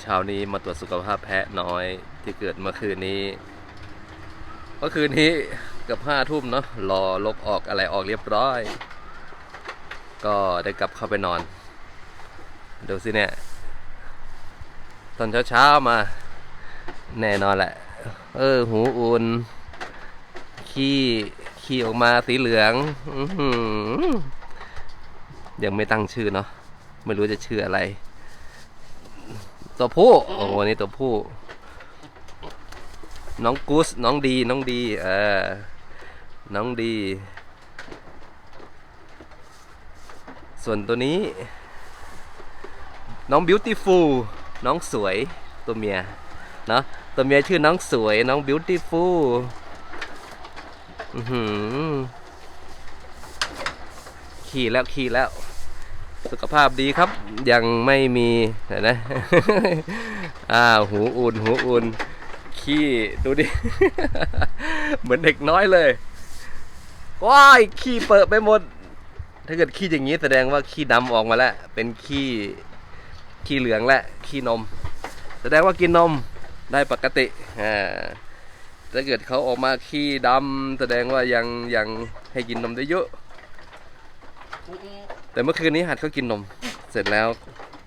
เช้านี้มาตรวจสุขภาพแพะน้อยที่เกิดเมื่อคืนนี้เมื่อคืนนี้กับห้าทุ่มเนาะรอลกออกอะไรออกเรียบร้อย ก็ได้กลับเข้าไปนอนดูสิเนี่ย ตอนเช้าๆมา แน่นอนแหละ เออ หูอุ่นขี้ขี้ออกมาสีเหลืองอยังไม่ตั้งชื่อเนาะไม่รู้จะชื่ออะไร ตัวผู้ โอ้โหนี่ตัวผู้ น้องกูสน้องดี น้องดี เออ น้องดี ส่วนตัวนี้ น้อง beautiful น้องสวย ตัวเมีย เนาะ ตัวเมียชื่อน้องสวย น้อง beautiful อือหือขี่แล้วขี่แล้ว สุขภาพดีครับ ยังไม่มีเห็นนะอ้าหูอุ่นหูอุ่นขี้ดูดิ เหมือนเด็กน้อยเลยว้ายขี้เปิดไปหมด ถ้าเกิดขี้อย่างนี้แสดงว่าขี้ดำออกมาแล้ว เป็นขี้ขี้เหลืองและขี้นม แสดงว่ากินนมได้ปกติอ่าถ้าเกิดเขาออกมาขี้ดำแสดงว่ายังยังให้กินนมได้เยอะ แต่เมื่อคืนนี้หัดเขากินนม เสร็จแล้ว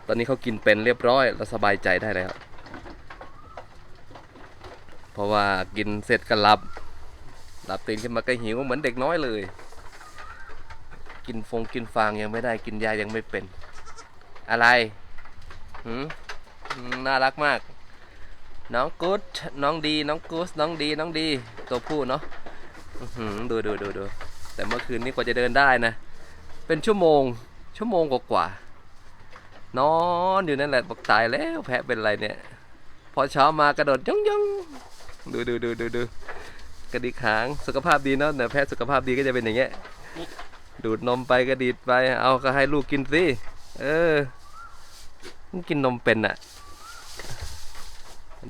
ตอนนี้เขากินเป็นเรียบร้อยเราสบายใจได้แล้ว เพราะว่ากินเสร็จก็หลับ หลับตื่นขึ้นมาก็หิวเหมือนเด็กน้อยเลย กินฟงกินฟางยังไม่ได้กินยายังไม่เป็น อะไรหืมน่ารักมาก น้องกู๊ดน้องดีน้องกู๊ดน้องดีน้องดีตัวผู้เนาะหือดูดูดูดูแต่เมื่อคืนนี้กว่าจะเดินได้นะ เป็นชั่วโมง ชั่วโมงกว่าๆนอนอยู่นั่นแหละบอกตายแล้วแพะเป็นไรเนี่ย พอเช้ามากระโดดย่องย่องดูดูดูดูดูกระดิกหางสุขภาพดีเนาะเนี่ยแพะสุขภาพดีก็จะเป็นอย่างเงี้ยดูดนมไปกระดิดไป เอาก็ให้ลูกกินสิเออมันกินนมเป็นอะ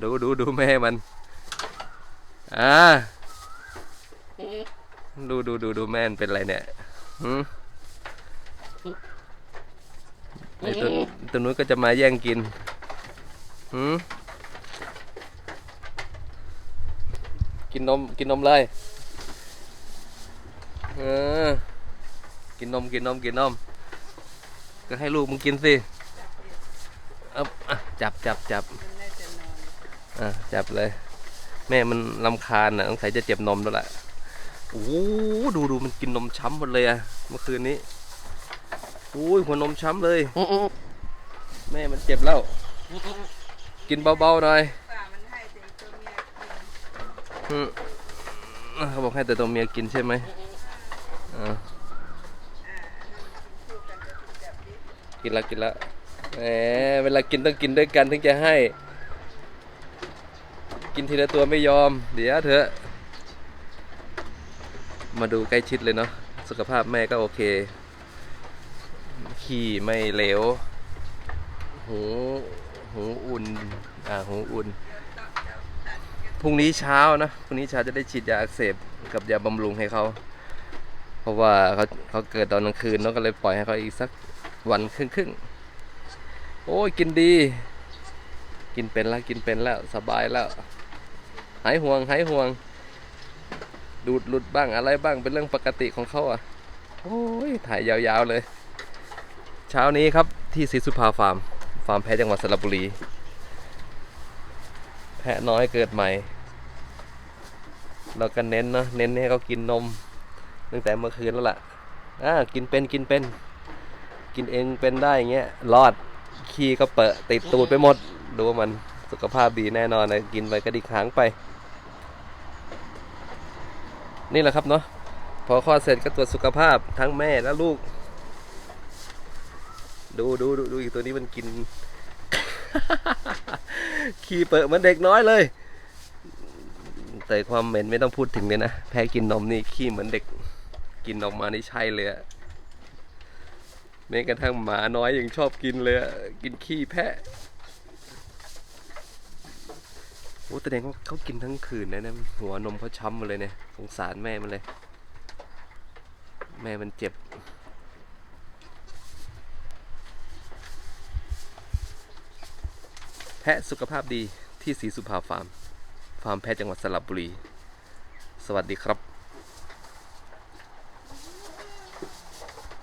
ดูดูดูแม่มันอ่าดูดูดูดูแม่นเป็นไรเนี่ยหืม ไอ้ตัวตัวนู้นก็จะมาแย่งกินหืมกินนมกินนมเลยเออกินนมกินนมกินนม ก็ให้ลูกมึงกินสิเอาอะจับจับจับอะจับเลย แม่มันลำคาญอะต้องใส่จะเจ็บนมแล้วแหละโอ้โหดูดูมันกินนมช้ำหมดเลยอะเมื่อคืนนี้ อ้ยหัวนมช้ำเลย แม่มันเจ็บแล้ว กินเบาๆหน่อยป่ามันให้แต่ตัวเมียกินอืมเขาบอกให้แต่ตัวเมียกินใช่ไหมอ่าอ่าถ้ามันกินคู่กันจะเป็นแบบนี้กินแล้วกินแล้วแหมเวลากินต้องกินด้วยกันถึงจะให้ กินทีละตัวไม่ยอม เดี๋ยวเถอะ มาดูใกล้ชิดเลยเนาะ สุขภาพแม่ก็โอเค ขี้ไม่เหลว หูหูอุ่นอ่าหูอุ่นพรุ่งนี้เช้านะพรุ่งนี้เช้าจะได้ฉีดยาอักเสบกับยาบำรุงให้เขาเพราะว่าเขาเขาเกิดตอนกลางคืนเนาะก็เลยปล่อยให้เขาอีกสักวันครึ่งครึ่งโอ้ยกินดี กินเป็นแล้วกินเป็นแล้วสบายแล้ว หายห่วงหายห่วง ดูดหลุดบ้างอะไรบ้างเป็นเรื่องปกติของเขาอะโอ้ยถ่ายยาวๆเลย เช้านี้ครับที่ศรีสุภาฟาร์ม ฟาร์มแพะจังหวัดสระบุรี แพะน้อยเกิดใหม่ เราก็เน้นเนาะเน้นให้เขากินนม ตั้งแต่เมื่อคืนแล้วล่ะอ่ากินเป็นกินเป็น กินเองเป็นได้อย่างเงี้ยรอดขี้ก็เปอะติดตูดไปหมด ดูว่ามันสุขภาพดีแน่นอนนะกินไปก็ดิกหางไป นี่แหละครับเนาะพอคลอดเสร็จก็ตรวจสุขภาพทั้งแม่และลูก ดูดูดูดูอีกตัวนี้มันกิน ขี้เปอะเหมือนเด็กน้อยเลย แต่ความเหม็นไม่ต้องพูดถึงเลยนะ แพ้กินนมนี่ขี้เหมือนเด็ก กินออกมานี่ใช่เลยอะแม้กระทั่งหมาน้อยยังชอบกินเลยกินขี้แพะโอ้แสดงว่าเขากินทั้งคืนนะเนี่ยหัวนมเขาช้ำมาเลยเนี่ยสงสารแม่มันเลย แม่มันเจ็บ แพะสุขภาพดีที่สีสุภาฟาร์ม ฟาร์มแพะจังหวัดสระบุรี สวัสดีครับ